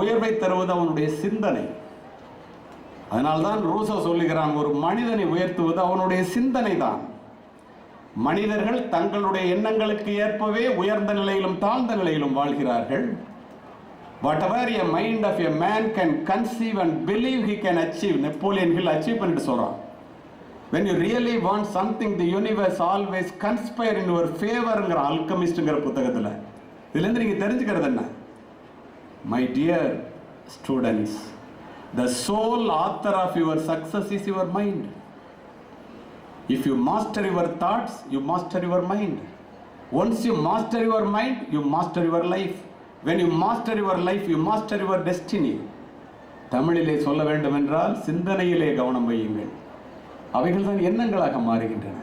உயர்வை தருவது அவனுடைய சிந்தனை. அதனால்தான் ரூசோ சொல்லுகிறான் ஒரு மனிதனை உயர்த்துவது அவனுடைய சிந்தனை தான் மனிதர்கள் தங்களுடைய எண்ணங்களுக்கு ஏற்பவே உயர்ந்த நிலையிலும் தாழ்ந்த நிலையிலும் வாழ்கிறார்கள். Whatever a mind of a man can conceive and believe he can achieve Napoleon Hill achieve பண்ணிட்டு சொல்கிறான் when you really want something the universe always conspire in your ஃபேவருங்கிற அல்கமிஸ்ட்டுங்கிற புத்தகத்தில். இதுலேருந்து நீங்கள் தெரிஞ்சுக்கிறது என்ன? My dear students the soul author of your success is your mind If you master your thoughts, you master your mind. Once you master your mind, you master your life. When you master your life, you master your destiny. தமிழிலே சொல்ல வேண்டும் என்றால் சிந்தனையிலே கவனம் வையுங்கள் அவைகள் தான் எண்ணங்களாக மாறுகின்றன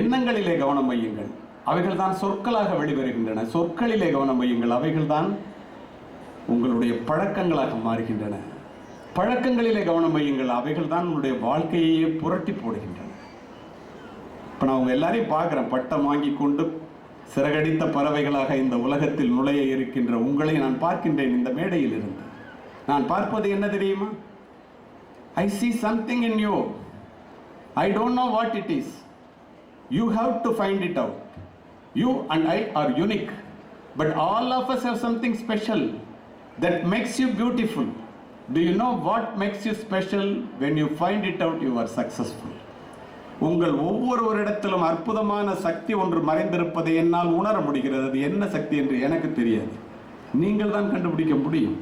எண்ணங்களிலே கவனம் வையுங்கள் அவைகள் தான் சொற்களாக வெளிவருகின்றன சொற்களிலே கவனம் வையுங்கள் அவைகள் தான் உங்களுடைய பழக்கங்களாக மாறுகின்றன. பழக்கங்களிலே கவனம் வையுங்கள். அவைகள் தான் உங்களுடைய வாழ்க்கையையே புரட்டி போடுகின்றன. இப்போ நான் அவங்க எல்லாரையும் பார்க்குறேன். பட்டம் வாங்கி கொண்டு சிறகடித்த பறவைகளாக இந்த உலகத்தில் நுழைய இருக்கின்ற உங்களை நான் பார்க்கின்றேன் இந்த மேடையில் இருந்து நான் பார்ப்பது என்ன தெரியுமா? I see something in you I don't know what it is you have to find it out you and I are unique but all of us have something special that makes you beautiful. Do you know what makes you special? When you find it out you are successful. உங்கள் ஒவ்வொருவரிடத்திலும் அற்புதமான சக்தி ஒன்று மறைந்திருப்பதை என்னால் உணர முடிகிறது. அது என்ன சக்தி என்று எனக்கு தெரியாது. நீங்கள் தான் கண்டுபிடிக்க முடியும்.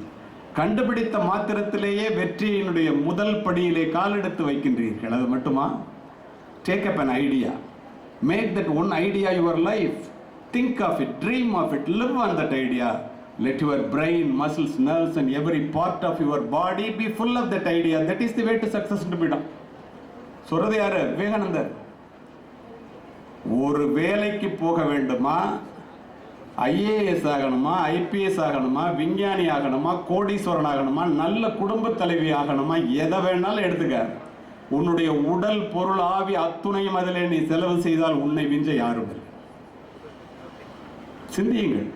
கண்டுபிடித்த மாத்திரத்திலேயே வெற்றியினுடைய முதல் படியிலே காலெடுத்து வைக்கின்றீர்கள். அது மட்டுமா? Take up an idea make that one idea your life think of it dream of it live on that idea let your brain muscles nerves and every part of your body be full of that idea that is the way to success to பிடம் சொல்றது யாரு? விவேகானந்தர். ஒரு வேலைக்கு போக வேண்டுமா? IAS ஆகணுமா? IPS ஆகணுமா? விஞ்ஞானி ஆகணுமா? கோடீஸ்வரன் ஆகணுமா? நல்ல குடும்ப தலைவி ஆகணுமா? எதை வேணாலும் எடுத்துக்க. உன்னுடைய உடல் பொருள் ஆவி அத்துணையும் அதில் நீ செலவு செய்தால் உன்னை விஞ்ச யாரும் இல்லை. சிந்தியுங்கள்.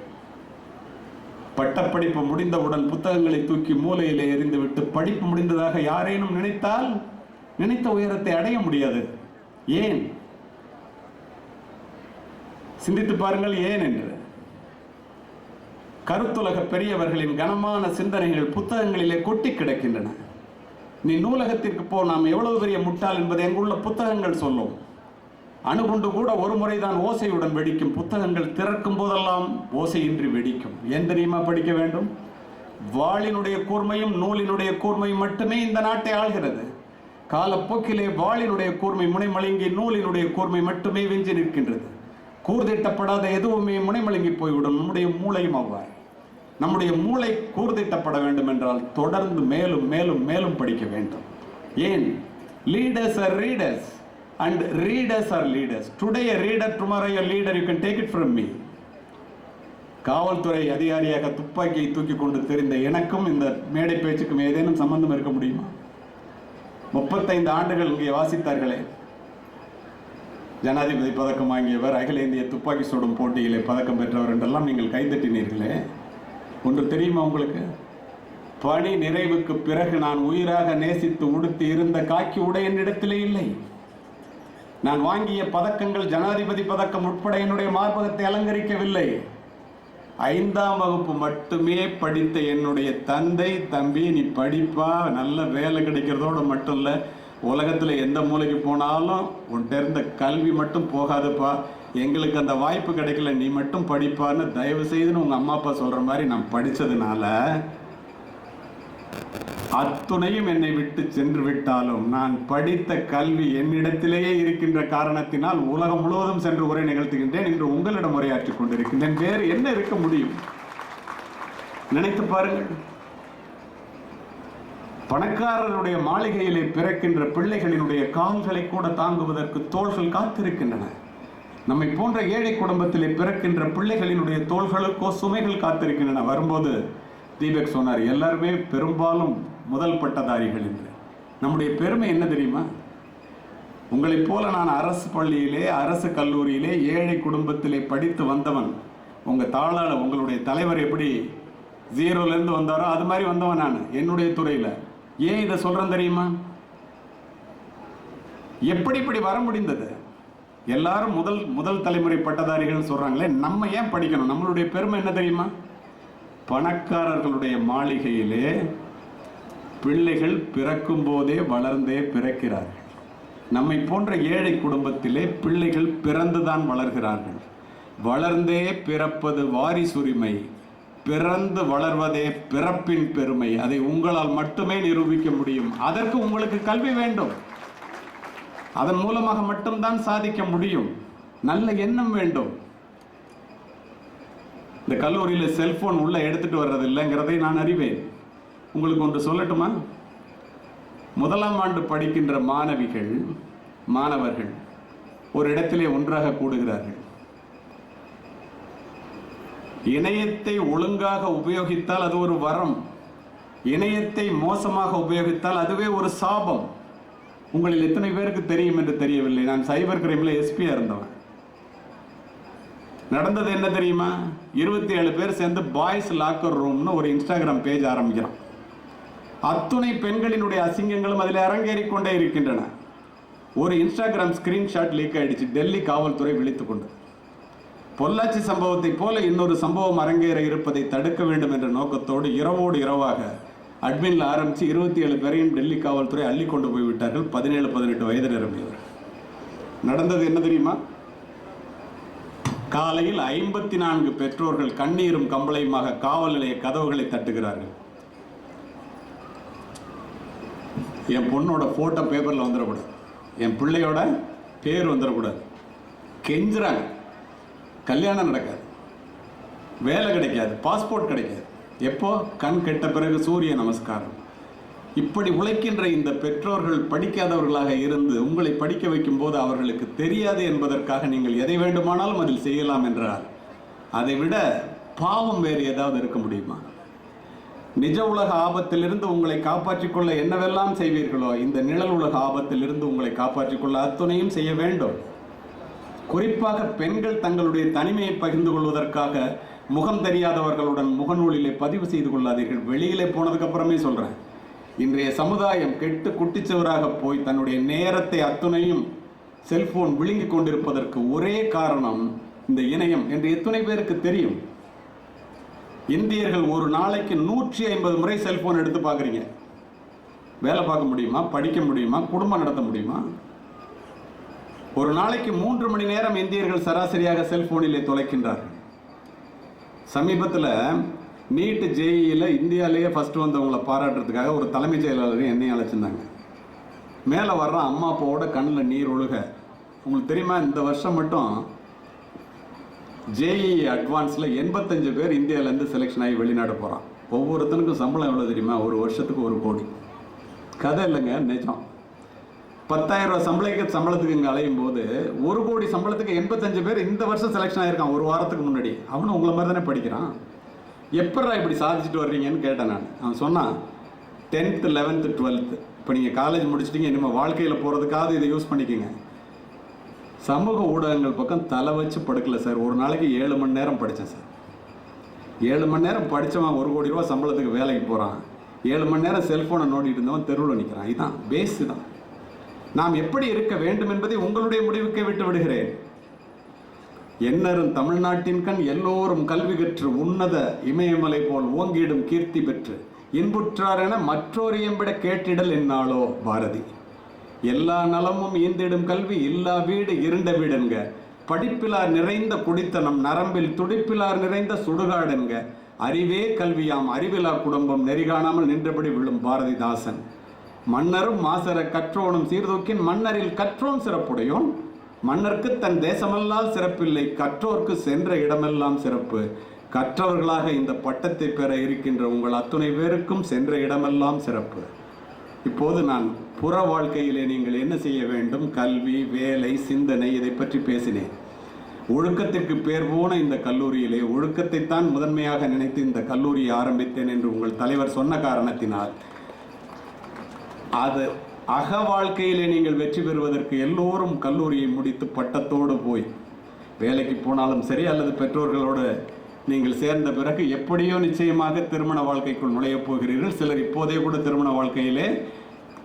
பட்டப்படிப்பு முடிந்தவுடன் புத்தகங்களை தூக்கி மூலையிலே எறிந்துவிட்டு படிப்பு முடிந்ததாக யாரேனும் நினைத்தால் நினைத்த உயரத்தை அடைய முடியாது. ஏன்? சிந்தித்து பாருங்கள் ஏன் என்று. கருத்துலக பெரியவர்களின் கனமான சிந்தனைகள் புத்தகங்களிலே கொட்டி கிடக்கின்றன. நீ நூலகத்திற்கு போ நாம் எவ்வளவு பெரிய முட்டாள் என்பதை எங்குள்ள புத்தகங்கள் சொல்லும். அணுகுண்டு கூட ஒரு முறைதான் ஓசையுடன் வெடிக்கும். புத்தகங்கள் திறக்கும் போதெல்லாம் ஓசையின்றி வெடிக்கும். ஏன் தெரியுமா படிக்க வேண்டும்? வாளினுடைய கூர்மையும் நூலினுடைய கூர்மையும் மட்டுமே இந்த நாட்டை ஆள்கிறது. காலப்போக்கிலே வாளினுடைய கூர்மை முனைமலங்கி நூலினுடைய கூர்மை மட்டுமே வெஞ்சி நிற்கின்றது. கூர்திட்டப்படாத எதுவுமே முனைமலங்கி போய்விடும். நம்முடைய மூளையும் அவ்வாறு. நம்முடைய மூளை கூர்திட்டப்பட வேண்டும் என்றால் தொடர்ந்து மேலும் மேலும் மேலும் படிக்க வேண்டும். ஏன்? Leaders are readers and readers are leaders today reader tomorrow a leader you can take it from me காவல்துறை அதிகாரியாக துப்பாக்கியை தூக்கி கொண்டு தெரிந்த எனக்கும் இந்த மேடை பேச்சுக்கும் ஏதேனும் சம்பந்தம் இருக்க முடியுமா? முப்பத்தைந்து ஆண்டுகள் இங்கே வாசித்தார்களே. ஜனாதிபதி பதக்கம் வாங்கியவர் அகில இந்திய துப்பாக்கி சுடும் போட்டியிலே பதக்கம் பெற்றவர் என்றெல்லாம் நீங்கள் கைதட்டினீர்களே. ஒன்று தெரியுமா உங்களுக்கு? பணி நிறைவுக்கு பிறகு நான் உயிராக நேசித்து உடுத்தி இருந்த காக்கி உடை என்னிடத்திலே இல்லை. நான் வாங்கிய பதக்கங்கள் ஜனாதிபதி பதக்கம் உட்பட என்னுடைய மார்பகத்தை அலங்கரிக்கவில்லை. ஐந்தாம் வகுப்பு மட்டுமே படித்த என்னுடைய தந்தை தம்பி நீ படிப்பா நல்ல வேலை கிடைக்கிறதோட மட்டும் இல்லை உலகத்தில் எந்த மூலைக்கு போனாலும் உன்கிட்ட இருந்த கல்வி மட்டும் போகாதுப்பா. எங்களுக்கு அந்த வாய்ப்பு கிடைக்கல நீ மட்டும் படிப்பான்னு தயவு செய்துன்னு உங்கள் அம்மா அப்பா சொல்கிற மாதிரி நான் படித்ததுனால அத்துணையும் என்னை விட்டு சென்று விட்டாலும் நான் படித்த கல்வி என்னிடத்திலேயே இருக்கின்ற காரணத்தினால் உலகம் முழுவதும் சென்று உரை நிகழ்த்துகின்றேன் இன்று உங்களிடம் உரையாற்றிக் கொண்டிருக்கின்றேன். வேறு என்ன இருக்க முடியும்? நினைத்து பாருங்கள். பணக்காரருடைய மாளிகையிலே பிறக்கின்ற பிள்ளைகளினுடைய கால்களை கூட தாங்குவதற்கு தோள்கள் காத்திருக்கின்றன. நம்மை போன்ற ஏழை குடும்பத்திலே பிறக்கின்ற பிள்ளைகளினுடைய தோள்களுக்கோ சுமைகள் காத்திருக்கின்றன. வரும்போது தீபக் சொன்னார் எல்லாருமே பெரும்பாலும் முதல் பட்டதாரிகள் என்று நம்முடைய பெருமை என்ன தெரியுமா? உங்களைப் போல நான் அரசு பள்ளியிலே அரசு கல்லூரியிலே ஏழை குடும்பத்திலே படித்து வந்தவன் உங்கள் தாளாள உங்களுடைய தலைவர் எப்படி ஜீரோலேருந்து வந்தாரோ அது மாதிரி வந்தவன் நான் என்னுடைய துறையில். ஏன் இதை சொல்கிறேன் தெரியுமா? எப்படி இப்படி வர முடிந்தது? எல்லாரும் முதல் முதல் தலைமுறை பட்டதாரிகள் சொல்கிறாங்களே நம்ம ஏன் படிக்கணும்? நம்மளுடைய பெருமை என்ன தெரியுமா? பணக்காரர்களுடைய மாளிகையிலே பிள்ளைகள் பிறக்கும் போதே வளர்ந்தே பிறக்கிறார்கள். நம்மை போன்ற ஏழை குடும்பத்திலே பிள்ளைகள் பிறந்துதான் வளர்கிறார்கள். வளர்ந்தே பிறப்பது வாரிசுரிமை. பிறந்து வளர்வதே பிறப்பின் பெருமை. அதை உங்களால் மட்டுமே நிரூபிக்க முடியும். அதற்கு உங்களுக்கு கல்வி வேண்டும். அதன் மூலமாக மட்டும்தான் சாதிக்க முடியும். நல்ல எண்ணம் வேண்டும். இந்த கல்லூரியில் செல்போன் உள்ள எடுத்துட்டு வர்றது இல்லைங்கிறதை நான் அறிவேன். உங்களுக்கு ஒன்று சொல்லட்டுமா? முதலாம் ஆண்டு படிக்கின்ற மாணவிகள் மாணவர்கள் ஒரு இடத்திலே ஒன்றாக கூடுகிறார்கள். இணையத்தை ஒழுங்காக உபயோகித்தால் அது ஒரு வரம். இணையத்தை மோசமாக உபயோகித்தால் அதுவே ஒரு சாபம். உங்களில் எத்தனை பேருக்கு தெரியும் என்று தெரியவில்லை. நான் சைபர் கிரைமில் எஸ்பியாக இருந்தவன். நடந்தது என்ன தெரியுமா? இருபத்தி ஏழு பேர் சேர்ந்து பாய்ஸ் லாக்கர் ரூம்னு ஒரு இன்ஸ்டாகிராம் பேஜ் ஆரம்பிக்கிறான். அத்துணை பெண்களினுடைய அசிங்கங்களும் அதில் அரங்கேறிக்கொண்டே இருக்கின்றன. ஒரு இன்ஸ்டாகிராம் ஸ்கிரீன்ஷாட் லீக் ஆயிடுச்சு. டெல்லி காவல்துறை விழித்து கொண்டு. பொள்ளாச்சி சம்பவத்தை போல இன்னொரு சம்பவம் அரங்கேற இருப்பதை தடுக்க வேண்டும் என்ற நோக்கத்தோடு இரவோடு இரவாக அட்மின்ல ஆரம்பித்து இருபத்தி ஏழு பேரையும் டெல்லி காவல்துறை அள்ளி கொண்டு போய்விட்டார்கள் பதினேழு பதினெட்டு வயது நிரம்பியவர் நடந்தது என்ன தெரியுமா? காலையில் ஐம்பத்தி நான்கு பெற்றோர்கள் கண்ணீரும் கம்பளையுமாக காவல் நிலைய கதவுகளை தட்டுகிறார்கள். என் பொண்ணோட ஃபோட்டோ பேப்பரில் வந்துடக்கூடாது என் பிள்ளையோட பேர் வந்துடக்கூடாது கெஞ்சுறாங்க. கல்யாணம் நடக்காது. வேலை கிடைக்காது. பாஸ்போர்ட் கிடைக்காது. எப்போ? கண் கெட்ட பிறகு சூரிய நமஸ்காரம். இப்படி உழைக்கின்ற இந்த பெற்றோர்கள் படிக்காதவர்களாக இருந்து உங்களை படிக்க வைக்கும் போது அவர்களுக்கு தெரியாது என்பதற்காக நீங்கள் எதை வேண்டுமானாலும் அதில் செய்யலாம் என்றால் அதை விட பாவம் வேறு ஏதாவது இருக்க முடியுமா? நிஜ உலக ஆபத்திலிருந்து உங்களை காப்பாற்றிக் கொள்ள என்னவெல்லாம் செய்வீர்களோ இந்த நிழல் உலக ஆபத்திலிருந்து உங்களை காப்பாற்றிக் கொள்ள அத்துணையும் செய்ய வேண்டும். குறிப்பாக பெண்கள் தங்களுடைய தனிமையை பகிர்ந்து கொள்வதற்காக முகம் தெரியாதவர்களுடன் முகநூலிலே பதிவு செய்து கொள்ளாதீர்கள். வெளியிலே போனதுக்கு அப்புறமே சொல்றேன். இன்றைய சமுதாயம் கெட்டு குட்டிச்சவராக போய் தன்னுடைய நேரத்தை அத்துணையும் செல்போன் விழுங்கிக் கொண்டிருப்பதற்கு ஒரே காரணம் இந்த இணையம் என்று எத்தனை பேருக்கு தெரியும்? இந்தியர்கள் ஒரு நாளைக்கு நூற்றி ஐம்பது முறை செல்போன் எடுத்து பார்க்குறீங்க. வேலை பார்க்க முடியுமா? படிக்க முடியுமா? குடும்பம் நடத்த முடியுமா? ஒரு நாளைக்கு மூன்று மணி நேரம் இந்தியர்கள் சராசரியாக செல்போனிலே தொலைக்கின்றார்கள். சமீபத்தில் நீட்டு ஜேஇயில் இந்தியாவிலேயே ஃபர்ஸ்ட் வந்தவங்களை பாராட்டுறதுக்காக ஒரு தலைமைச் செயலாளர் என்னையும் அழைச்சிருந்தாங்க. மேலே வர்ற அம்மா அப்பாவோட கண்ணில் நீர் ஒழுக உங்களுக்கு தெரியுமா? இந்த வருஷம் மட்டும் ஜேஇ அட்வான்ஸில் எண்பத்தஞ்சு பேர் இந்தியாவிலேருந்து செலெக்ஷன் ஆகி வெளிநாடு போகிறான் ஒவ்வொருத்தனுக்கும் சம்பளம் எவ்வளோ தெரியுமா? ஒரு வருஷத்துக்கு ஒரு கோடி. கதை இல்லைங்க நிஜம். பத்தாயிரம் ரூபா சம்பளத்துக்கு சம்பளத்துக்கு இங்கே அலையும் போது ஒரு கோடி சம்பளத்துக்கு எண்பத்தஞ்சு பேர் இந்த வருஷம் செலெக்ஷன் ஆகிருக்கான் ஒரு வாரத்துக்கு முன்னாடி. அவனும் உங்களை மாதிரி தானே படிக்கிறான். எப்படா இப்படி சாதிச்சுட்டு வர்றீங்கன்னு கேட்டேன் நான். அவன் சொன்னான் டென்த்து லெவன்த்து டுவெல்த்து இப்போ நீங்கள் காலேஜ் முடிச்சிட்டிங்க இனிமேல் வாழ்க்கையில் போகிறதுக்காவது இதை யூஸ் பண்ணிக்கோங்க. சமூக ஊடகங்கள் பக்கம் தலை வச்சு படுக்கல சார். ஒரு நாளைக்கு ஏழு மணி நேரம் படித்தேன் சார். ஏழு மணி நேரம் படித்தவன் ஒரு கோடி ரூபா சம்பளத்துக்கு வேலைக்கு போகிறான் ஏழு மணி நேரம் செல்ஃபோனை நோண்டிட்டு இருந்தவன் தெருவில் நிற்கிறான் இதுதான் பேஸு தான். நாம் எப்படி இருக்க வேண்டும் என்பதை உங்களுடைய முடிவுக்கே விட்டு விடுகிறேன். என்னரும் தமிழ்நாட்டின் கண் எல்லோரும் கல்வி கற்று உன்னத இமயமலை போல் ஓங்கிடும் கீர்த்தி பெற்று இன்புற்றார் என மற்றோர் எம்பிட கேட்டிடல் என்னாளோ பாரதி. எல்லா நலமும் ஈந்திடும் கல்வி இல்லா வீடு இருண்ட வீடுங்க படிப்பிலார் நிறைந்த குடித்தனம் நரம்பில் துடிப்பிலார் நிறைந்த சுடுகாடுங்க அறிவே கல்வியாம் அறிவிலா குடும்பம் நெறிகாணாமல் நின்றபடி விழும் பாரதிதாசன். மன்னரும் மாசர கற்றோனும் சீர்தூக்கின் மன்னரில் கற்றோன் சிறப்புடையோன். மன்னர்க்கு தன் தேசமெல்லாம் சிறப்பில்லை கற்றோர்க்கு சென்ற இடமெல்லாம் சிறப்பு. கற்றவர்களாக இந்த பட்டத்தை பெற இருக்கின்ற உங்கள் அத்துணை பேருக்கும் சென்ற இடமெல்லாம் சிறப்பு. இப்போது நான் புற வாழ்க்கையிலே நீங்கள் என்ன செய்ய வேண்டும்? கல்வி வேலை சிந்தனை இதை பற்றி பேசினேன். ஒழுக்கத்திற்கு பேர் போன இந்த கல்லூரியிலே ஒழுக்கத்தைத்தான் முதன்மையாக நினைத்து இந்த கல்லூரியை ஆரம்பித்தேன் என்று உங்கள் தலைவர் சொன்ன காரணத்தினால் அது அக வாழ்க்கையிலே நீங்கள் வெற்றி பெறுவதற்கு எல்லோரும் கல்லூரியை முடித்து பட்டத்தோடு போய் வேலைக்கு போனாலும் சரி அல்லது பெற்றோர்களோடு நீங்கள் சேர்ந்த பிறகு எப்படியோ நிச்சயமாக திருமண வாழ்க்கைக்குள் நுழையப் போகிறீர்கள். சிலர் இப்போதே கூட திருமண வாழ்க்கையிலே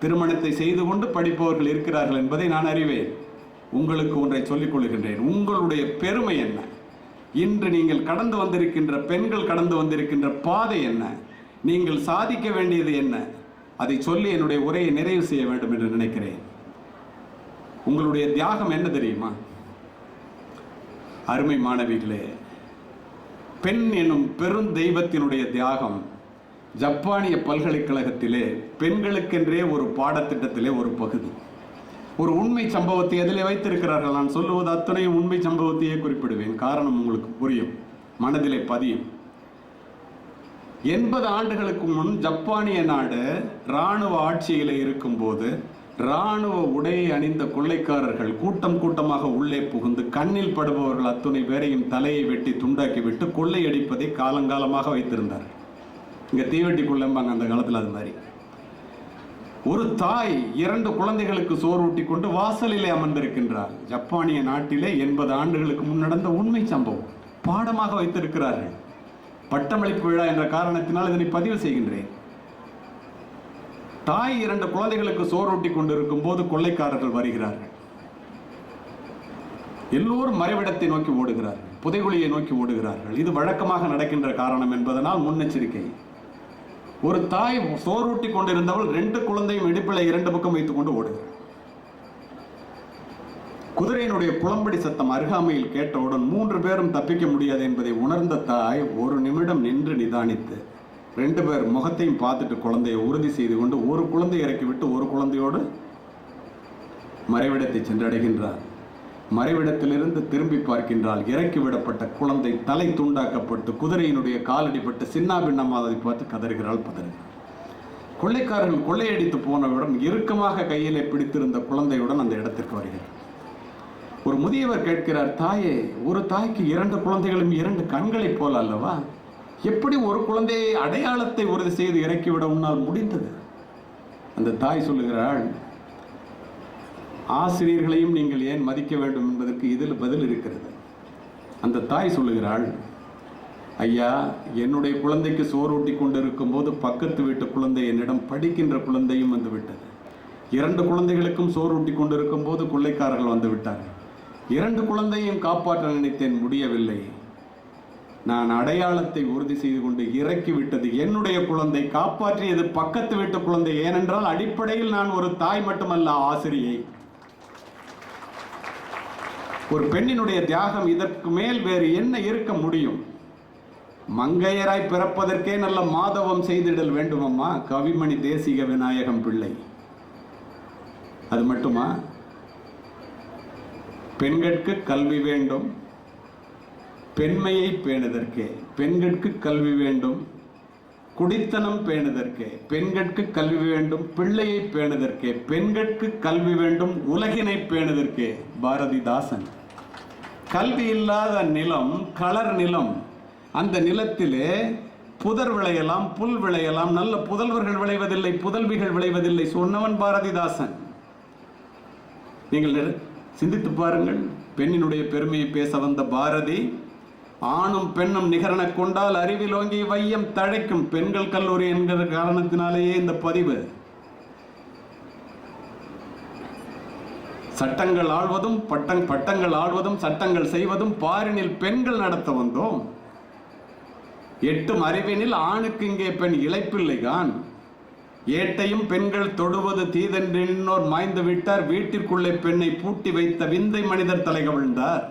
திருமணத்தை செய்து கொண்டு படிப்பவர்கள் இருக்கிறார்கள் என்பதை நான் அறிவேன். உங்களுக்கு ஒன்றை சொல்லிக் கொள்கின்றேன். உங்களுடைய பெருமை என்ன? இன்று நீங்கள் கடந்து வந்திருக்கின்ற பெண்கள் கடந்து வந்திருக்கின்ற பாதை என்ன? நீங்கள் சாதிக்க வேண்டியது என்ன? அதை சொல்லி என்னுடைய உரையை நிறைவு செய்ய வேண்டும் என்று நினைக்கிறேன். உங்களுடைய தியாகம் என்ன தெரியுமா? அருமை மாணவிகளே பெண் எனும் பெரும் தெய்வத்தினுடைய தியாகம் ஜப்பானிய பல்கலைக்கழகத்திலே பெண்களுக்கென்றே ஒரு பாடத்திட்டத்திலே ஒரு பகுதி. ஒரு உண்மை சம்பவத்தை எதிலே வைத்திருக்கிறார்கள் நான் சொல்லுவது அத்தனையும் உண்மை சம்பவத்தையே குறிப்பிடுவேன். காரணம் உங்களுக்கு புரியும். மனதிலே பதியும். எண்பது ஆண்டுகளுக்கு முன் ஜப்பானிய நாடு இராணுவ ஆட்சியில் இருக்கும்போது இராணுவ உடையை அணிந்த கொள்ளைக்காரர்கள் கூட்டம் கூட்டமாக உள்ளே புகுந்து கண்ணில் படுபவர்கள் அத்துணை பேரையும் தலையை வெட்டி துண்டாக்கி விட்டு கொள்ளையடிப்பதை காலங்காலமாக வைத்திருந்தார்கள். இங்கே தீவெட்டி குள்ளம்பாங்க அந்த காலத்தில் அது மாதிரி. ஒரு தாய் இரண்டு குழந்தைகளுக்கு சோறூட்டி கொண்டு வாசலிலே அமர்ந்திருக்கின்றார். ஜப்பானிய நாட்டிலே எண்பது ஆண்டுகளுக்கு முன் நடந்த உண்மை சம்பவம். பாடமாக வைத்திருக்கிறார்கள். பட்டமளிப்பு விழா என்ற காரணத்தினால் இதனை பதிவு செய்கின்றேன். தாய் இரண்டு குழந்தைகளுக்கு சோறூட்டி கொண்டிருக்கும் போது கொள்ளைக்காரர்கள் வருகிறார்கள். எல்லோரும் மறைவிடத்தை நோக்கி ஓடுகிறார்கள். புதைகுழியை நோக்கி ஓடுகிறார்கள். இது வழக்கமாக நடக்கின்ற காரணம் என்பதனால் முன்னெச்சரிக்கை. ஒரு தாய் சோறூட்டி கொண்டிருந்தவள் ரெண்டு குழந்தையும் இடுப்பில் இரண்டு பக்கம் வைத்துக் கொண்டு ஓடுகிறார் குதிரையினுடைய புலம்படி சத்தம் அருகாமையில் கேட்டவுடன் மூன்று பேரும் தப்பிக்க முடியாது என்பதை உணர்ந்த தாய் ஒரு நிமிடம் நின்று நிதானித்து ரெண்டு பேர் முகத்தையும் பார்த்துட்டு குழந்தையை உறுதி செய்து கொண்டு ஒரு குழந்தை இறக்கிவிட்டு ஒரு குழந்தையோடு மறைவிடத்தை சென்றடைகின்றார். மறைவிடத்திலிருந்து திரும்பி பார்க்கின்றால் இறக்கி விடப்பட்ட குழந்தை தலை துண்டாக்கப்பட்டு குதிரையினுடைய காலடிப்பட்டு சின்னாபின்னமாவதை பார்த்து கதறுகிறாள் பதறுகிறாள். கொள்ளைக்காரர்கள் கொள்ளையடித்து போனவுடன் இறுக்கமாக கையிலே பிடித்திருந்த குழந்தையுடன் அந்த இடத்திற்கு வருகிறார். ஒரு முதியவர் கேட்கிறார் தாயே ஒரு தாய்க்கு இரண்டு குழந்தைகளும் இரண்டு கண்களைப் போல அல்லவா? எப்படி ஒரு குழந்தையை அடையாளத்தை உறுதி செய்து இறக்கிவிட உன்னால் முடிந்தது? அந்த தாய் சொல்லுகிறாள் ஆசிரியர்களையும் நீங்கள் ஏன் மதிக்க வேண்டும் என்பதற்கு இதில் பதில் இருக்கிறது. அந்த தாய் சொல்லுகிறாள் ஐயா என்னுடைய குழந்தைக்கு சோறூட்டி கொண்டிருக்கும் போது பக்கத்து வீட்டு குழந்தை என்னிடம் படிக்கின்ற குழந்தையும் வந்து விட்டது. இரண்டு குழந்தைகளுக்கும் சோறூட்டி கொண்டிருக்கும் போது கொள்ளைக்காரர்கள் வந்து விட்டார்கள். இரண்டு குழந்தையும் காப்பாற்ற நினைத்தேன் முடியவில்லை. நான் அடையாளத்தை உறுதி செய்து கொண்டு இறக்கி விட்டது. என்னுடைய குழந்தை காப்பாற்றியது பக்கத்து வீட்டு குழந்தை. ஏனென்றால் அடிப்படையில் நான் ஒரு தாய் மட்டுமல்ல ஆசிரியை. ஒரு பெண்ணினுடைய தியாகம் இதற்கு மேல் வேறு என்ன இருக்க முடியும்? மங்கையராய் பிறப்பதற்கே நல்ல மாதவம் செய்திடல் வேண்டுமம்மா? கவிமணி தேசிக விநாயகம் பிள்ளை. அது மட்டுமா? பெண்கட்கு கல்வி வேண்டும். பெண்மையை பேணுதற்கே. பெண்களுக்கு கல்வி வேண்டும். குடித்தனம் பேணுதற்கே. பெண்கட்கு கல்வி வேண்டும். பிள்ளையை பேணுதற்கே. பெண்களுக்கு கல்வி வேண்டும். உலகினை பேணுதற்கே. பாரதிதாசன். கல்வி இல்லாத நிலம் களர் நிலம். அந்த நிலத்திலே புதர் விளையலாம் புல் விளையலாம். நல்ல புதல்வர்கள் விளைவதில்லை புதல்விகள் விளைவதில்லை சொன்னவன் பாரதிதாசன். நீங்கள் சிந்தித்து பாருங்கள். பெண்ணினுடைய பெருமையை பேச வந்த பாரதி ஆணும் பெண்ணும் நிகரன கொண்டால் அறிவிலோங்கி வையம் தழைக்கும் பெண்கள் கல்லூரி என்கிற காரணத்தினாலேயே இந்த பதிவு. சட்டங்கள் ஆழ்வதும் பட்டங் பட்டங்கள் ஆழ்வதும் சட்டங்கள் செய்வதும் பாரினில் பெண்கள் நடத்த வந்தோம். எட்டும் அறிவினில் ஆணுக்கு இங்கே பெண் இழைப்பில்லைகான் ஏட்டையும் பெண்கள் தொடுவது தீதென்றோர் மாய்ந்து விட்டார். வீட்டிற்குள்ளே பெண்ணை பூட்டி வைத்த விந்தை மனிதர் தலை கவிழ்ந்தார்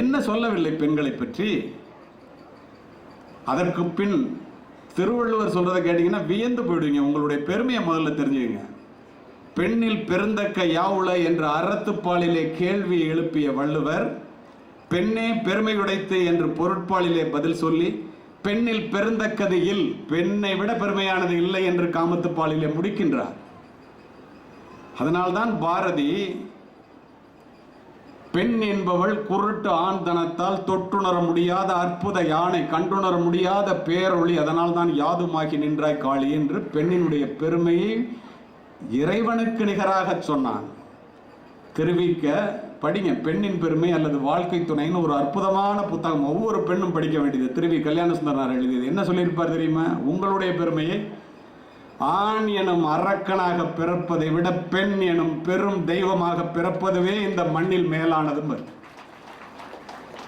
என்ன சொல்லவில்லை பெண்களை பற்றி? அதற்கு பின் திருவள்ளுவர் சொல்றதை கேட்டீங்கன்னா வியந்து போயிடுவீங்க. உங்களுடைய பெருமையை முதல்ல தெரிஞ்சுக்கங்க. பெண்ணில் பெருந்தக்க யாவுள என்ற அறத்துப்பாலிலே கேள்வி எழுப்பிய வள்ளுவர் பெண்ணே பெருமை உடைத்து என்று பொருட்பாலிலே பதில் சொல்லி பெண்ணில் பெருந்தக்கது இல் பெண்ணை விட பெருமையானது இல்லை என்று காமத்துப்பாலிலே முடிக்கின்றார். அதனால்தான் பாரதி பெண் என்பவள் குருட்டு ஆண்தனத்தால் தொட்டுணர முடியாத அற்புத யானை கண்டுணர முடியாத பேரொளி அதனால் தான் யாதுமாகி நின்றாய் காளி என்று பெண்ணினுடைய பெருமையை இறைவனுக்கு நிகராக சொன்னான். திருவிக்க படிங்க. பெண்ணின் பெருமை அல்லது வாழ்க்கை துணைன்னு ஒரு அற்புதமான புத்தகம். ஒவ்வொரு பெண்ணும் படிக்க வேண்டியது. திருவி கல்யாண சுந்தரனார் எழுதியது. என்ன சொல்லியிருப்பார் தெரியுமா? உங்களுடைய பெருமையை ஆண் எனும் அரக்கனாக பிறப்பதை விட பெண் எனும் பெரும் தெய்வமாக பிறப்பதுவே இந்த மண்ணில் மேலானதும்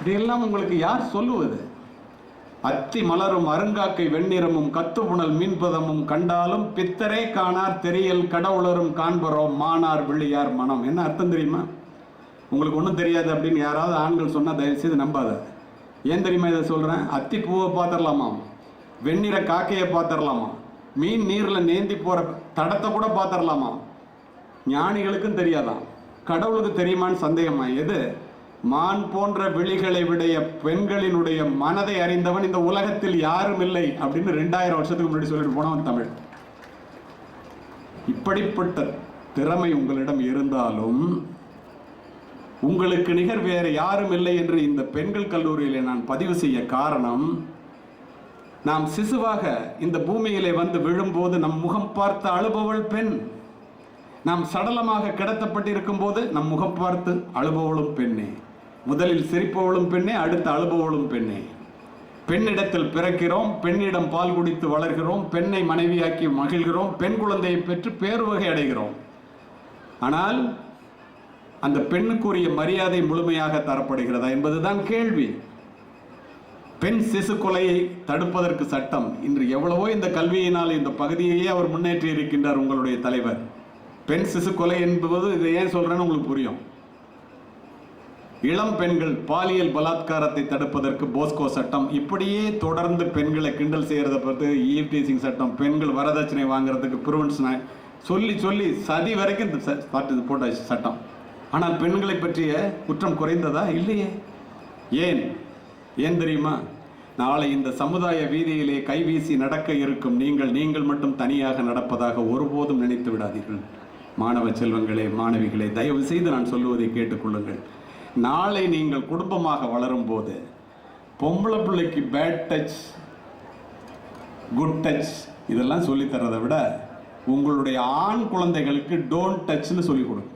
இதையெல்லாம் உங்களுக்கு யார் சொல்லுவது? அத்தி மலரும் அருங்காக்கை வெண்ணிறமும் கத்துப்புணல் மீன்பதமும் கண்டாலும் பித்தரே காணார் தெரியல் கடவுளரும் காண்பரோம் மானார் விழியார் மனம். என்ன அர்த்தம் தெரியுமா? உங்களுக்கு ஒன்றும் தெரியாது அப்படின்னு யாராவது ஆண்கள் சொன்னால் தயவு செய்து நம்பாத. ஏன் தெரியுமா இதை சொல்கிறேன் அத்தி பூவை பார்த்துடலாமா? வெண்ணிற காக்கையை பார்த்துடலாமா? மீன் நீரில் நேந்தி போகிற தடத்தை கூட பார்த்துடலாமா? ஞானிகளுக்கும் தெரியாதான் கடவுளுக்கு தெரியுமான்னு சந்தேகமா? எது? மான் போன்ற விழிகளை விடைய பெண்களினுடைய மனதை அறிந்தவன் இந்த உலகத்தில் யாரும் இல்லை அப்படின்னு ரெண்டாயிரம் வருஷத்துக்கு முன்னாடி சொல்லிட்டு போனவன் தமிழ். இப்படிப்பட்ட திறமை உங்களிடம் இருந்தாலும் உங்களுக்கு நிகர் வேறு யாரும் இல்லை என்று இந்த பெண்கள் கல்லூரியில் நான் பதிவு செய்ய காரணம் நாம் சிசுவாக இந்த பூமியிலே வந்து விழும்போது நம் முகம் பார்த்து அழுபவள் பெண் நாம் சடலமாக கிடத்தப்பட்டிருக்கும் போது நம் முகம் பார்த்து அழுபவளும் பெண்ணே. முதலில் சிரிப்பவளும் பெண்ணே அடுத்து அழுபவளும் பெண்ணே. பெண்ணிடத்தில் பிறக்கிறோம் பெண்ணிடம் பால் குடித்து வளர்கிறோம் பெண்ணை மனைவியாக்கி மகிழ்கிறோம் பெண் குழந்தையை பெற்று பேருவகை அடைகிறோம். ஆனால் அந்த பெண்ணுக்குரிய மரியாதை முழுமையாக தரப்படுகிறதா என்பதுதான் கேள்வி. பெண் சிசு கொலையை தடுப்பதற்கு சட்டம். இன்று எவ்வளவோ இந்த கல்வியினால் இந்த பகுதியையே அவர் முன்னேற்றி இருக்கின்றார் உங்களுடைய தலைவர். பெண் சிசு கொலை என்பது இதை ஏன் சொல்றேன்னு உங்களுக்கு புரியும். இளம் பெண்கள் பாலியல் பலாத்காரத்தை தடுப்பதற்கு போஸ்கோ சட்டம் இப்படியே தொடர்ந்து பெண்களை கிண்டல் செய்கிறத பார்த்து ஈவ் டீசிங் சட்டம் பெண்கள் வரதட்சணை வாங்குறதுக்கு ப்ரூவன்ஸ் சொல்லி சொல்லி சதி வரைக்கும் இந்த ச- சட்டம். ஆனால் பெண்களை பற்றிய குற்றம் குறைந்ததா? இல்லையே. ஏன்? ஏன் தெரியுமா? நாளை இந்த சமுதாய வீதியிலே கைவீசி நடக்க இருக்கும் நீங்கள் நீங்கள் மட்டும் தனியாக நடப்பதாக ஒருபோதும் நினைத்து விடாதீர்கள். மாணவ செல்வங்களே மாணவிகளே தயவு செய்து நான் சொல்லுவதை கேட்டுக்கொள்ளுங்கள். நாளை நீங்கள் குடும்பமாக வளரும் போது பொம்பளை பிள்ளைக்கு பேட் டச் குட் டச் இதெல்லாம் சொல்லித்தரதை விட உங்களுடைய ஆண் குழந்தைகளுக்கு டோன்ட் டச்னு சொல்லிக் கொடுங்க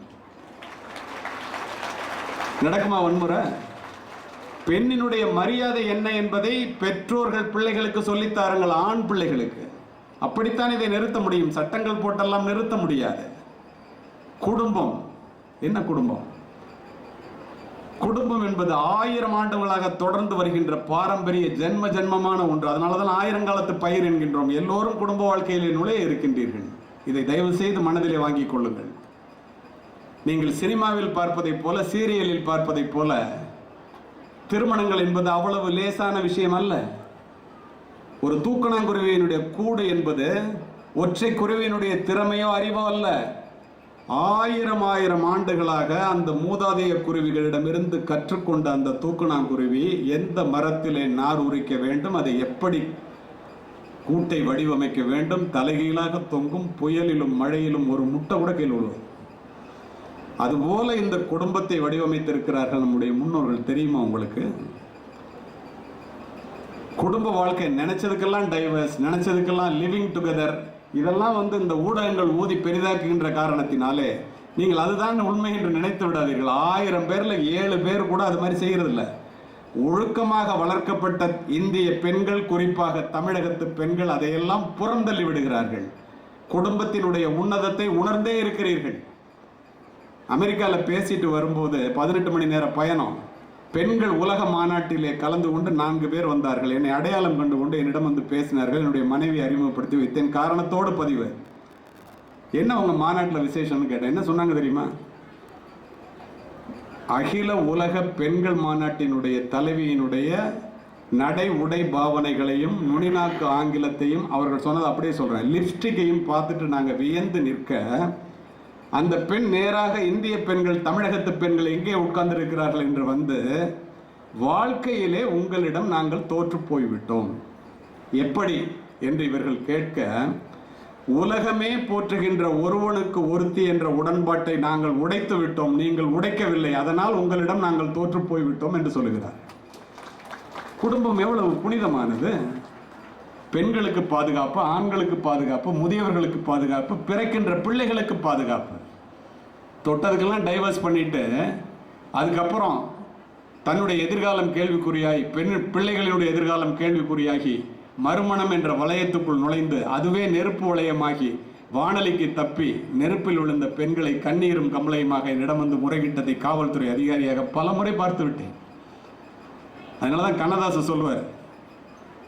நடக்குமா வன்முறை? பெண்ணினுடைய மரியாதை என்ன என்பதை பெற்றோர்கள் பிள்ளைகளுக்கு சொல்லித் தாருங்கள் ஆண் பிள்ளைகளுக்கு. அப்படித்தான் இதை நிறுத்த முடியும். சட்டங்கள் போட்டெல்லாம் நிறுத்த முடியாது. குடும்பம். என்ன குடும்பம்? குடும்பம் என்பது ஆயிரம் ஆண்டுகளாக தொடர்ந்து வருகின்ற பாரம்பரிய ஜென்ம ஜென்மமான ஒன்று. அதனால தான் ஆயிரங்காலத்து பயிர் என்கின்றோம். எல்லோரும் குடும்ப வாழ்க்கையிலே நுழைய இருக்கின்றீர்கள். இதை தயவு செய்து மனதிலே வாங்கிக் கொள்ளுங்கள். நீங்கள் சினிமாவில் பார்ப்பதைப் போல சீரியலில் பார்ப்பதைப் போல திருமணங்கள் என்பது அவ்வளவு லேசான விஷயம் அல்ல. ஒரு தூக்கணாங்குருவியினுடைய கூடு என்பது ஒற்றை குருவியினுடைய திறமையோ அறிவோ அல்ல. ஆயிரம் ஆயிரம் ஆண்டுகளாக அந்த மூதாதைய குருவிகளிடமிருந்து கற்றுக்கொண்ட அந்த தூக்கணாங்குருவி எந்த மரத்திலே நார் உரிக்க வேண்டும் அதை எப்படி கூட்டை வடிவமைக்க வேண்டும் தலைகீழாக தொங்கும் புயலிலும் மழையிலும் ஒரு முட்டை கூட கீழ் விழுவும் அதுபோல இந்த குடும்பத்தை வடிவமைத்திருக்கிறார்கள் நம்முடைய முன்னோர்கள் தெரியுமா உங்களுக்கு? குடும்ப வாழ்க்கை நினைச்சதுக்கெல்லாம் டைவர்ஸ் நினைச்சதுக்கெல்லாம் லிவிங் டுகெதர் இதெல்லாம் வந்து இந்த ஊடகங்கள் ஊதி பெரிதாக்குகின்ற காரணத்தினாலே நீங்கள் அதுதான் உண்மை என்று நினைத்து விடாதீர்கள். ஆயிரம் பேரில் ஏழு பேர் கூட அது மாதிரி செய்கிறதில்ல ஒழுக்கமாக வளர்க்கப்பட்ட இந்திய பெண்கள் குறிப்பாக தமிழகத்து பெண்கள் அதையெல்லாம் புறந்தள்ளி விடுகிறார்கள். குடும்பத்தினுடைய உன்னதத்தை உணர்ந்தே இருக்கிறீர்கள். அமெரிக்காவில் பேசிட்டு வரும்போது பதினெட்டு மணி நேர பயணம். பெண்கள் உலக மாநாட்டிலே கலந்து கொண்டு நான்கு பேர் வந்தார்கள். என்னை அடையாளம் கண்டு கொண்டு என்னிடம் வந்து பேசினார்கள். என்னுடைய மனைவி அறிமுகப்படுத்தி வைத்தேன். காரணத்தோடு பதிவு. என்ன உங்கள் மாநாட்டில் விசேஷம்னு கேட்டேன். என்ன சொன்னாங்க தெரியுமா? அகில உலக பெண்கள் மாநாட்டினுடைய தலைவியினுடைய நடை உடை பாவனைகளையும் நுனிநாக்கு ஆங்கிலத்தையும் அவர்கள் சொன்னது அப்படியே சொல்கிறேன் லிப்ஸ்டிக்கையும் பார்த்துட்டு நாங்கள் வியந்து நிற்க அந்த பெண் நேராக இந்திய பெண்கள் தமிழகத்து பெண்கள் எங்கே உட்கார்ந்திருக்கிறார்கள் என்று வந்து வாழ்க்கையிலே உங்களிடம் நாங்கள் தோற்று போய்விட்டோம். எப்படி? என்று இவர்கள் கேட்க உலகமே போற்றுகின்ற ஒருவனுக்கு ஒருத்தி என்ற உடன்பாட்டை நாங்கள் உடைத்து விட்டோம். நீங்கள் உடைக்கவில்லை. அதனால் உங்களிடம் நாங்கள் தோற்று போய்விட்டோம் என்று சொல்லுகிறார். குடும்பம் எவ்வளவு புனிதமானது. பெண்களுக்கு பாதுகாப்பு ஆண்களுக்கு பாதுகாப்பு முதியவர்களுக்கு பாதுகாப்பு பிறக்கின்ற பிள்ளைகளுக்கு பாதுகாப்பு. தொட்டதுக்கெல்லாம் டைவர்ஸ் பண்ணிட்டு அதுக்கப்புறம் தன்னுடைய எதிர்காலம் கேள்விக்குறியாகி பெண் பிள்ளைகளினுடைய எதிர்காலம் கேள்விக்குறியாகி மறுமணம் என்ற வளையத்துக்குள் நுழைந்து அதுவே நெருப்பு வளையமாகி வானலிக்கு தப்பி நெருப்பில் விழுந்த பெண்களை கண்ணீரும் கமலையுமாக என்னிடம் வந்து முறையிட்டதை காவல்துறை அதிகாரியாக பல முறை பார்த்து விட்டேன். அதனால தான் கண்ணதாசன் சொல்வார்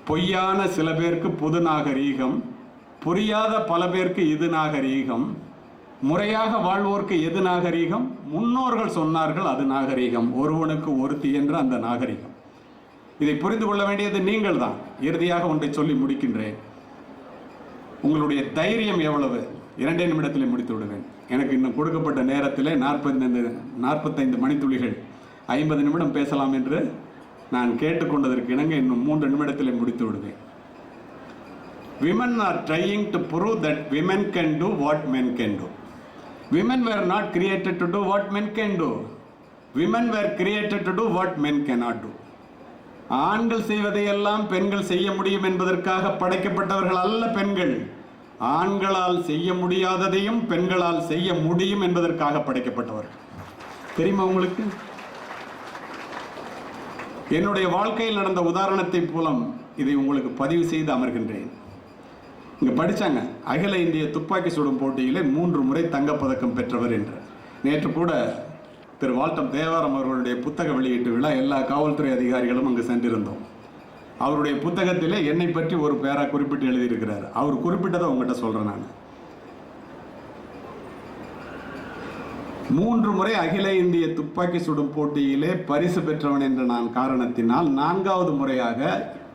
பொய்யான சில பேருக்கு புது நாகரீகம் புரியாத பல பேருக்கு இது நாகரீகம் முறையாக வாழ்வோர்க்கு எது நாகரீகம்? முன்னோர்கள் சொன்னார்கள் அது நாகரீகம். ஒருவனுக்கு ஒருத்தி என்ற அந்த நாகரீகம். இதை புரிந்து கொள்ள வேண்டியது நீங்கள் தான். இறுதியாக ஒன்றை சொல்லி முடிக்கின்றேன். உங்களுடைய தைரியம் எவ்வளவு? இரண்டே நிமிடத்தில் முடித்து விடுவேன். எனக்கு இன்னும் கொடுக்கப்பட்ட நேரத்தில் நாற்பத்தைந்து நாற்பத்தைந்து மணித்துளிகள். ஐம்பது நிமிடம் பேசலாம் என்று நான் கேட்டுக்கொண்டதற்கு இணங்க இன்னும் மூன்று நிமிடத்தில் முடித்து விடுவேன். Women are trying to prove that women can do what men can do women were not created to do what men can do women were created to do what men cannot do. ஆண்கள் செய்வதையெல்லாம் பெண்கள் செய்ய முடியும் என்பதற்காக படைக்கப்பட்டவர்கள் அல்ல பெண்கள். ஆண்களால் செய்ய முடியாததையும் பெண்களால் செய்ய முடியும் என்பதற்காக படைக்கப்பட்டவர்கள். தெரியுமா உங்களுக்கு? என்னுடைய வாழ்க்கையில் நடந்த உதாரணத்தை மூலம் இதை உங்களுக்கு பதிவு செய்து அமர்கின்றேன். இங்கே படிச்சாங்க. அகில இந்திய துப்பாக்கி சுடும் போட்டியிலே மூன்று முறை தங்கப்பதக்கம் பெற்றவர் என்று. நேற்று கூட திரு வால்டம் தேவாரம் அவர்களுடைய புத்தக வெளியீட்டு விழா எல்லா காவல்துறை அதிகாரிகளும் அங்கு சென்றிருந்தோம். அவருடைய புத்தகத்திலே என்னை பற்றி ஒரு பேரா குறிப்பிட்டு எழுதியிருக்கிறார். அவர் குறிப்பிட்டதை உங்கள்கிட்ட சொல்கிறேன் நான். மூன்று முறை அகில இந்திய துப்பாக்கி சுடும் போட்டியிலே பரிசு பெற்றவன் என்ற நான் காரணத்தினால் நான்காவது முறையாக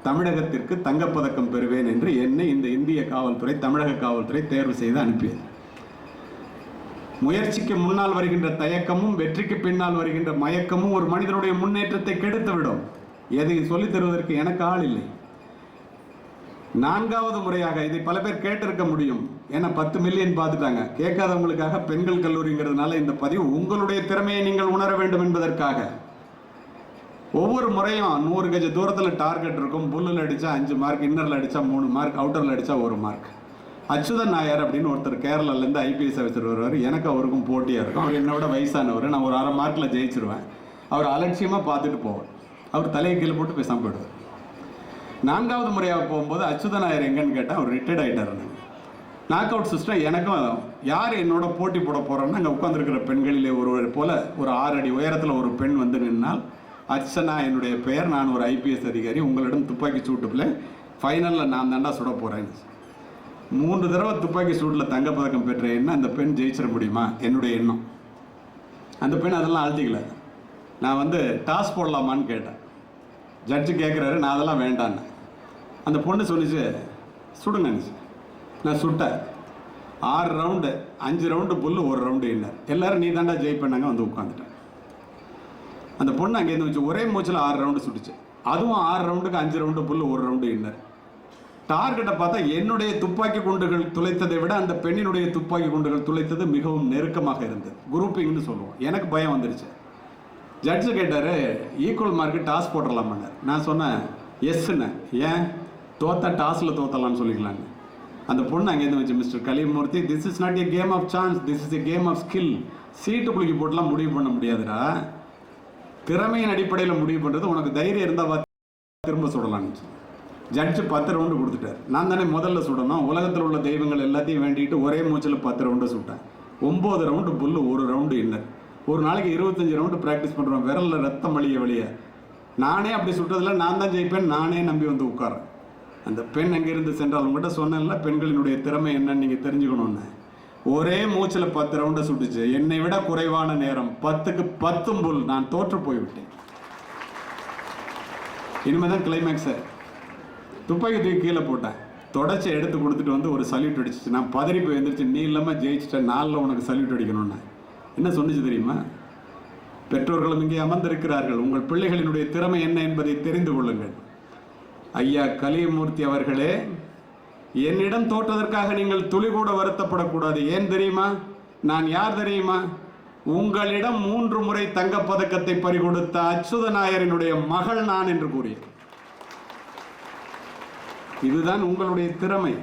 தமிழகத்திற்கு தங்கப்பதக்கம் பெறுவேன் என்று என்னை இந்த இந்திய காவல்துறை தமிழக காவல்துறை தேர்வு செய்து அனுப்பியது. முயற்சிக்கு முன்னால் வருகின்ற தயக்கமும் வெற்றிக்கு பின்னால் வருகின்ற மயக்கமும் ஒரு மனிதனுடைய முன்னேற்றத்தை கெடுத்துவிடும். எதை சொல்லித் தருவதற்கு எனக்கு ஆள் இல்லை. நான்காவது முறையாக இதை பல பேர் கேட்டிருக்க முடியும். ஏன்னா பத்து மில்லியன் பார்த்துட்டாங்க. கேட்காதவங்களுக்காக பெண்கள் கல்லூரிங்கிறதுனால இந்த பதிவு உங்களுடைய திறமையை நீங்கள் உணர வேண்டும் என்பதற்காக. ஒவ்வொரு முறையும் நூறு கஜ தூரத்தில் டார்கெட் இருக்கும். புல்லில் அடித்தா அஞ்சு மார்க் இன்னரில் அடித்தா மூணு மார்க் அவுட்டரில் அடித்தா ஒரு மார்க் அச்சுதன் நாயர் அப்படின்னு ஒருத்தர் கேரளாலேருந்து ஐபிஎஸ் ஆஃபீஸர் வருவார். எனக்கு அவருக்கும் போட்டியாக இருக்கும். அவர் என்னை விட வயசானவர். நான் ஒரு அரை மார்க்கில் ஜெயிச்சிருவேன். அவர் அலட்சியமாக பார்த்துட்டு போவார். அவர் தலையை கீழே போட்டு பேசாமல் போயிடுவார். நான்காவது முறையாக போகும்போது அச்சுதன் நாயர் எங்கன்னு கேட்டால் அவர் ரிட்டையர்ட் ஆகிட்டார் நாக் அவுட் சிஸ்டம் எனக்கும் யார் என்னோட போட்டி போட போகிறோன்னா அங்கே உட்காந்துருக்கிற பெண்களிலே ஒருவர் போல் ஒரு ஆறு அடி உயரத்தில் ஒரு பெண் வந்து நின்னால் அர்ச்சனா என்னுடைய பெயர். நான் ஒரு ஐபிஎஸ் அதிகாரி. உங்களிடம் துப்பாக்கி சூட்டுப்பில் ஃபைனலில் நான் தாண்டா சுட போகிறேன் மூன்று தடவை துப்பாக்கி சூட்டில் தங்கப்பதக்கம் பெற்ற என்ன? அந்த பெண் ஜெயிச்சிட முடியுமா? என்னுடைய எண்ணம். அந்த பெண் அதெல்லாம் அழுத்திக்கல நான் வந்து டாஸ் போடலாமான்னு கேட்டேன். ஜட்ஜு கேட்குறாரு நான் அதெல்லாம் வேண்டான்னு. அந்த பொண்ணு சொல்லிச்சு சுடுங்க நான் சுட்டேன். ஆறு ரவுண்டு அஞ்சு ரவுண்டு புல்லு ஒரு ரவுண்டு இன்னர் எல்லாரும் நீ தாண்டா ஜெயிப்பண்ணாங்க வந்து உட்காந்துட்டேன் அந்த பொண்ணு அங்கேருந்து வச்சு ஒரே மூச்சில் ஆறு ரவுண்டு சுட்டுச்சு. அதுவும் ஆறு ரவுண்டுக்கு அஞ்சு ரவுண்டு புல் ஒரு ரவுண்டு இன்னர் டார்கெட்டை பார்த்தா என்னுடைய துப்பாக்கி குண்டுகள் துளைத்ததை விட அந்த பெண்ணினுடைய துப்பாக்கி குண்டுகள் துளைத்தது மிகவும் நெருக்கமாக இருந்தது. குரூப்பிங்னு சொல்லுவோம். எனக்கு பயம் வந்துருச்சு. ஜட்ஜு கேட்டார் ஈக்குவல் மார்க்கு டாஸ் போட்டுடலாமாங்க நான் சொன்னேன் எஸ்ன்னு ஏன்? தோத்தா டாஸில் தோத்தலாம்னு சொல்லிக்கலாங்க அந்த பொண்ணு அங்கேருந்து வச்சு mister Kalimurthy this is not a game of chance this is a game of skill சீட்டு குலுக்கி போட்டுலாம் முடிவு பண்ண முடியாதுடா. திறமையின் அடிப்படையில் முடிவு பண்ணுறது உனக்கு தைரியம் இருந்தால் திரும்ப சுடலான்னு ஜட்ஜு பத்து ரவுண்டு கொடுத்துட்டார். நான் தானே முதல்ல சுடணும். உலகத்தில் உள்ள தெய்வங்கள் எல்லாத்தையும் வேண்டிட்டு ஒரே மூச்சில் பத்து ரவுண்டு சுட்டேன். ஒம்பது ரவுண்டு புல்லு ஒரு ரவுண்டு இன்னர் ஒரு நாளைக்கு இருபத்தஞ்சி ரவுண்டு ப்ராக்டிஸ் பண்ணுறோம் விரலில் ரத்தம் வழிய வழிய. நானே அப்படி சுட்டதில்ல. நான் தான் ஜெயிப்பேன். நானே நம்பி வந்து உட்காரேன் அந்த பெண் எங்கிருந்து சென்றால் உங்கள்கிட்ட சொன்னேன்ல பெண்களினுடைய திறமை என்னன்னு நீங்கள் தெரிஞ்சுக்கணுன்னு ஒரே மூச்சில் பத்து ரவுண்டை சுட்டுச்சு. என்னை விட குறைவான நேரம் பத்துக்கு பத்தும் புல். நான் தோற்று போய்விட்டேன். இனிமேல் தான் கிளைமேக்ஸு துப்பாக்கி தூக்கி கீழே போட்டேன். தொடச்சி எடுத்து கொடுத்துட்டு வந்து ஒரு சல்யூட் அடிச்சிச்சு. நான் பதறி போய் எழுந்திரிச்சு நீ இல்லாமல் ஜெயிச்சிட்டேன். நாளில் உனக்கு சல்யூட் அடிக்கணும்னு. என்ன சொன்னிச்சு தெரியுமா? பெற்றோர்களும் இங்கே அமர்ந்திருக்கிறார்கள். உங்கள் பிள்ளைகளினுடைய திறமை என்ன என்பதை தெரிந்து கொள்ளுங்கள். ஐயா கலியமூர்த்தி அவர்களே என்னிடம் தோற்றதற்காக நீங்கள் துளி கூட வருத்தப்படக்கூடாது. ஏன் தெரியுமா? நான் யார் தெரியுமா? உங்களிடம் மூன்று முறை தங்கப்பதக்கத்தை பறிகொடுத்த அச்சுத நாயரினுடைய மகள் நான் என்று கூறிய இதுதான் உங்களுடைய திறமை.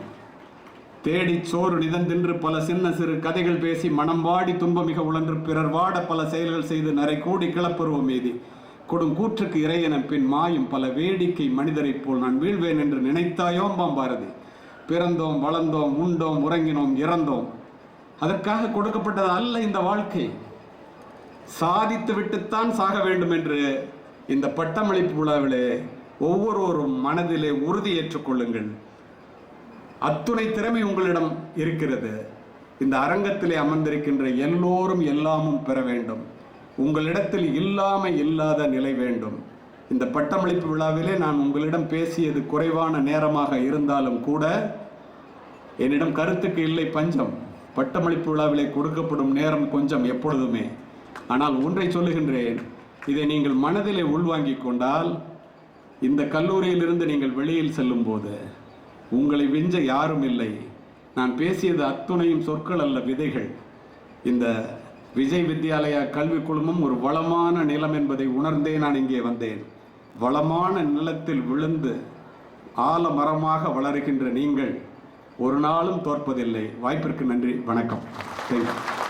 தேடிச் சோறு நிதந்தின்று பல சின்ன சிறு கதைகள் பேசி மனம் வாடி துன்பமிக உழன்று பிறர் வாட பல செயல்கள் செய்து நரை கூடி கிளப்பருவம் மீதி. கொடும் கூற்றுக்கு இறையென பின் மாயும் பல வேடிக்கை மனிதரைப் போல் நான் வீழ்வேன் என்று நினைத்தாயோம் பாரதி பிறந்தோம் வளர்ந்தோம் உண்டோம் உறங்கினோம் இறந்தோம். அதற்காக கொடுக்கப்பட்டது அல்ல இந்த வாழ்க்கை. சாதித்து விட்டுத்தான் சாக வேண்டும் என்று இந்த பட்டமளிப்பு விழாவிலே ஒவ்வொருவரும் மனதிலே உறுதி ஏற்றுக்கொள்ளுங்கள் அத்துணை திறமை உங்களிடம் இருக்கிறது. இந்த அரங்கத்திலே அமர்ந்திருக்கின்ற எல்லோரும் எல்லாமும் பெற வேண்டும். உங்களிடத்தில் இல்லாமல் இல்லாத நிலை வேண்டும். இந்த பட்டமளிப்பு விழாவிலே நான் உங்களிடம் பேசியது குறைவான நேரமாக இருந்தாலும் கூட என்னிடம் கருத்துக்கு இல்லை பஞ்சம். பட்டமளிப்பு விழாவிலே கொடுக்கப்படும் நேரம் கொஞ்சம் எப்பொழுதுமே. ஆனால் ஒன்றை சொல்லுகின்றேன். இதை நீங்கள் மனதிலே உள்வாங்கிக் கொண்டால் இந்த கல்லூரியிலிருந்து நீங்கள் வெளியில் செல்லும்போது உங்களை விஞ்ச யாரும் இல்லை. நான் பேசியது அத்துணையும் சொற்கள் அல்ல விதைகள். இந்த விஜய் வித்யாலயா கல்விக் குழுமம் ஒரு வளமான நிலம் என்பதை உணர்ந்தே நான் இங்கே வந்தேன். வளமான நிலத்தில் விழுந்து ஆலமரமாக வளருகின்ற நீங்கள் ஒரு நாளும் தோற்பதில்லை. வாய்ப்பிற்கு நன்றி. வணக்கம். தேங்க்யூ.